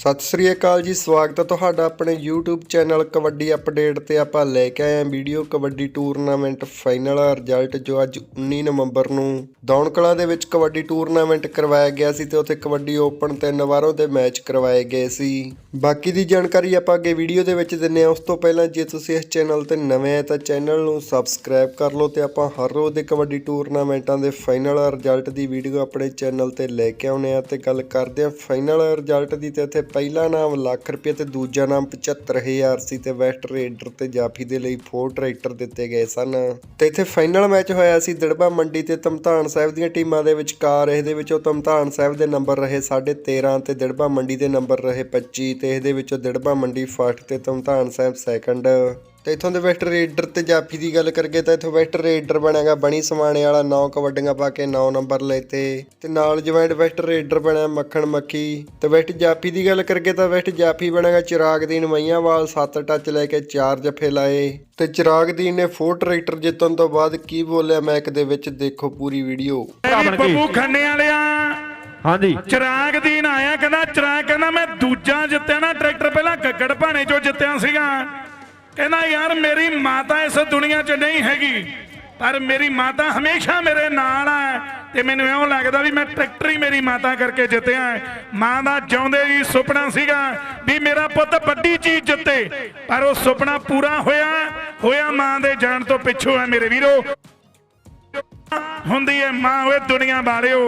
ਸਤਿ ਸ੍ਰੀ ਅਕਾਲ ਜੀ, ਸਵਾਗਤ ਹੈ ਤੁਹਾਡਾ ਆਪਣੇ YouTube ਚੈਨਲ ਕਬੱਡੀ ਅਪਡੇਟ ਤੇ ਆਪਾਂ ਲੈ ਕੇ ਆਏ ਹਾਂ video kabaddi tournament final result ਜੋ ਅੱਜ 19 ਨਵੰਬਰ ਨੂੰ ਦੌਣਕਲਾ ਦੇ ਵਿੱਚ ਕਬੱਡੀ ਟੂਰਨਾਮੈਂਟ ਕਰਵਾਇਆ ਗਿਆ ਸੀ ਤੇ ਉੱਥੇ ਕਬੱਡੀ ਓਪਨ ਤਿੰਨ ਵਾਰੋਂ ਦੇ ਮੈਚ ਕਰਵਾਏ ਗਏ ਸੀ। ਬਾਕੀ ਦੀ ਜਾਣਕਾਰੀ ਆਪਾਂ ਅੱਗੇ ਵੀਡੀਓ ਦੇ ਵਿੱਚ ਦਿੰਨੇ ਆ ਉਸ ਤੋਂ ਪਹਿਲਾਂ ਜੇ ਤੁਸੀਂ ਇਸ ਚੈਨਲ ਤੇ ਨਵੇਂ ਆ ਤਾਂ ਚੈਨਲ ਨੂੰ ਸਬਸਕ੍ਰਾਈਬ ਕਰ ਲਓ ਤੇ ਆਪਾਂ ਹਰ ਰੋਜ਼ ਦੇ ਕਬੱਡੀ ਟੂਰਨਾਮੈਂਟਾਂ ਦੇ ਫਾਈਨਲ ਰਿਜ਼ਲਟ ਦੀ ਵੀਡੀਓ ਆਪਣੇ ਚੈਨਲ ਤੇ ਲੈ ਕੇ ਆਉਨੇ ਆ ਤੇ ਗੱਲ ਕਰਦੇ ਆ ਫਾਈਨਲ ਰਿਜ਼ਲਟ ਦੀ ਤੇ ਇੱਥੇ ਪਹਿਲਾ ਨਾਮ ਲੱਖ ਰੁਪਏ ਤੇ ਦੂਜਾ ਨਾਮ 75000 ਸੀ ਤੇ ਵੈਸਟ ਰੇਡਰ ਤੇ ਜਾਫੀ ਦੇ ਲਈ ਫੋਰ ਟਰੈਕਟਰ ਦਿੱਤੇ ਗਏ ਸਨ। ਤੇ ਇੱਥੇ ਫਾਈਨਲ ਮੈਚ ਹੋਇਆ ਸੀ ਦੜਬਾ ਮੰਡੀ ਤੇ ਤਮਤਾਨ ਸਾਹਿਬ ਦੀਆਂ ਟੀਮਾਂ ਦੇ ਵਿਚਕਾਰ। ਇਹਦੇ ਵਿੱਚੋਂ ਤਮਤਾਨ ਸਾਹਿਬ ਦੇ ਨੰਬਰ ਰਹੇ 13.5 ਤੇ ਦੜਬਾ ਮੰਡੀ ਦੇ ਨੰਬਰ ਰਹੇ 25 ਤੇ ਇਹਦੇ ਵਿੱਚੋਂ ਦੜਬਾ ਮੰਡੀ ਫਸਟ ਤੇ ਤਮਤਾਨ ਸਾਹਿਬ ਸੈਕੰਡ ਤੇ ਇਥੋਂ ਦੇ ਵੈਸਟ ਰੇਡਰ ਤੇ ਜਾਫੀ ਦੀ ਗੱਲ ਕਰਗੇ ਤਾਂ ਇਥੋਂ ਵੈਸਟ ਰੇਡਰ ਬਣਿਆਗਾ ਬਣੀ ਸਮਾਣੇ ਵਾਲਾ 9 ਕਬੱਡੀਆਂ ਪਾ ਕੇ 9 ਨੰਬਰ ਲੈਤੇ ਤੇ ਨਾਲ ਜੁਆਇੰਟ ਵੈਸਟ ਰੇਡਰ ਬਣਿਆ ਮੱਖਣ ਮੱਖੀ ਤੇ ਵੈਸਟ ਜਾਫੀ ਦੀ ਗੱਲ ਕਰਗੇ ਤਾਂ ਵੈਸਟ ਜਾਫੀ ਬਣਿਆਗਾ ਚਿਰਾਗ ਦੀਨ ਮਈਆਂਵਾਲ 7 ਟੱਚ ਲੈ ਕੇ 4 ਜਫੇ ਲਾਏ ਤੇ ਚਿਰਾਗ ਦੀਨ ਨੇ ਫੋਰ ਟਰੈਕਟਰ ਜਿੱਤਣ ਤੋਂ ਬਾਅਦ ਕੀ ਬੋਲਿਆ ਮੈਕ ਦੇ ਵਿੱਚ ਦੇਖੋ ਪੂਰੀ ਵੀਡੀਓ। ਮੇਰੀ ਬੱਬੂ ਖੰਨੇ ਵਾਲਿਆ। ਹਾਂਜੀ। ਚਿਰਾਗ ਦੀਨ ਆਇਆ ਕਹਿੰਦਾ ਚਿਰਾਗ ਕਹਿੰਦਾ ਮੈਂ ਦੂਜਾ ਜਿੱਤਿਆ ਨਾ ਟਰੈਕਟਰ ਪਹਿਲਾਂ ਗੱਗੜ ਭਾਣੇ ਚੋਂ ਜਿੱਤਿਆ ਸੀਗਾ। ਕਹਿੰਦਾ, ਯਾਰ, ਮੇਰੀ ਮਾਤਾ ਇਸ ਦੁਨੀਆ 'ਚ ਨਹੀਂ ਹੈਗੀ, ਪਰ ਮੇਰੀ ਮਾਤਾ ਹਮੇਸ਼ਾ ਮੇਰੇ ਨਾਲ ਆ ਤੇ ਮੈਨੂੰ ਇਉਂ ਲੱਗਦਾ ਵੀ ਮੈਂ ਟਰੈਕਟਰ ਹੀ ਮੇਰੀ ਮਾਤਾ ਕਰਕੇ ਜਿੱਤਿਆ ਮਾਂ ਦਾ ਜਿਉਂਦੇ ਹੀ ਸੁਪਨਾ ਸੀਗਾ ਵੀ ਮੇਰਾ ਪੁੱਤ ਵੱਡੀ ਚੀਜ਼ ਜਿੱਤੇ, ਪਰ ਉਹ ਸੁਪਨਾ ਪੂਰਾ ਹੋਇਆ ਹੋਇਆ ਮਾਂ ਦੇ ਜਾਣ ਤੋਂ ਪਿੱਛੋਂ ਹੈ ਮੇਰੇ ਵੀਰੋ। ਹੁੰਦੀ ਹੈ ਮਾਂ ਓਏ ਦੁਨੀਆ ਵਾਲਿਓ।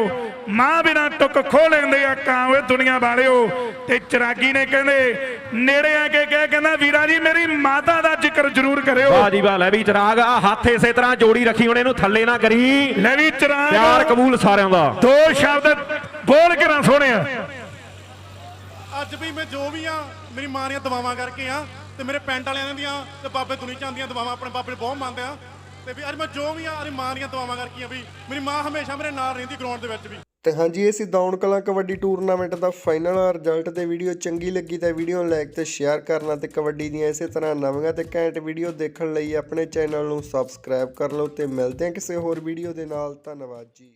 ਮਾਂ ਬਿਨਾ ਟੁੱਕ ਖੋ ਲੈਂਦੇ ਆ ਕਾਂ ਓਏ ਦੁਨੀਆ ਵਾਲਿਓ। ਤੇ ਚਰਾਗੀ ਨੇ ਕਹਿੰਦੇ ਨੇੜੇ ਆ ਕੇ ਕਹਿ ਕਹਿੰਦਾ ਵੀਰਾ ਜੀ ਮੇਰੀ ਮਾਤਾ ਦਾ ਜ਼ਿਕਰ ਜ਼ਰੂਰ ਕਰਿਓ। ਵਾਹ ਜੀ ਵਾਹ ਲੈ ਵੀ ਚਰਾਗ ਆ ਹੱਥ ਇਸੇ ਤਰ੍ਹਾਂ ਜੋੜੀ ਰੱਖੀ ਹੁਣ ਇਹਨੂੰ ਥੱਲੇ ਨਾ ਕਰੀ। ਲੈ ਵੀ ਚਰਾਗ। ਪਿਆਰ ਕਬੂਲ ਸਾਰਿਆਂ ਦਾ। ਦੋ ਸ਼ਬਦ ਬੋਲ ਕੇ ਨਾ ਸੋਹਣਿਆ ਅੱਜ ਵੀ ਮੈਂ ਜੋ ਵੀ ਆ ਮੇਰੀ ਮਾਂ ਦੀਆਂ ਦਵਾਵਾਂ ਕਰਕੇ ਆ ਤੇ ਮੇਰੇ ਪਿੰਡ ਵਾਲਿਆਂ ਦੀਆਂ ਤੇ ਬਾਬੇ ਦੁਨੀ ਚੰਦ ਦੀਆਂ ਦਵਾਵਾਂ ਆਪਣੇ ਬਾਬੇ ਨੂੰ ਬਹੁਤ ਮੰਨਦੇ ਆ। ਤੇ ਵੀ ਅੱਜ ਮੈਂ ਜੋ ਵੀ ਆ ਮੇਰੀ ਮਾਂ ਦੀਆਂ ਦਵਾਵਾਂ ਕਰਕੇ ਆ ਵੀ ਮੇਰੀ ਮਾਂ ਹਮੇਸ਼ਾ ਮੇਰੇ ਨਾਲ ਰਹਿੰਦੀ ਗਰਾਊਂਡ ਦੇ ਵਿੱਚ ਵੀ। ਤੇ ਹਾਂਜੀ, ਇਹ ਸੀ ਦੌਣ ਕਲਾਂ ਕਬੱਡੀ ਟੂਰਨਾਮੈਂਟ ਦਾ ਫਾਈਨਲ ਰਿਜ਼ਲਟ ਤੇ ਵੀਡੀਓ ਚੰਗੀ ਲੱਗੀ ਤਾਂ ਵੀਡੀਓ ਨੂੰ ਲਾਈਕ ਤੇ ਸ਼ੇਅਰ ਕਰਨਾ ਤੇ ਕਬੱਡੀ ਦੀਆਂ ਇਸੇ ਤਰ੍ਹਾਂ ਨਵੀਆਂ ਤੇ ਘੈਂਟ ਵੀਡੀਓ ਦੇਖਣ ਲਈ ਆਪਣੇ ਚੈਨਲ ਨੂੰ ਸਬਸਕ੍ਰਾਈਬ ਕਰ ਲਓ ਤੇ ਮਿਲਦੇ ਹਾਂ ਕਿਸੇ ਹੋਰ ਵੀਡੀਓ ਦੇ ਨਾਲ। ਧੰਨਵਾਦ ਜੀ।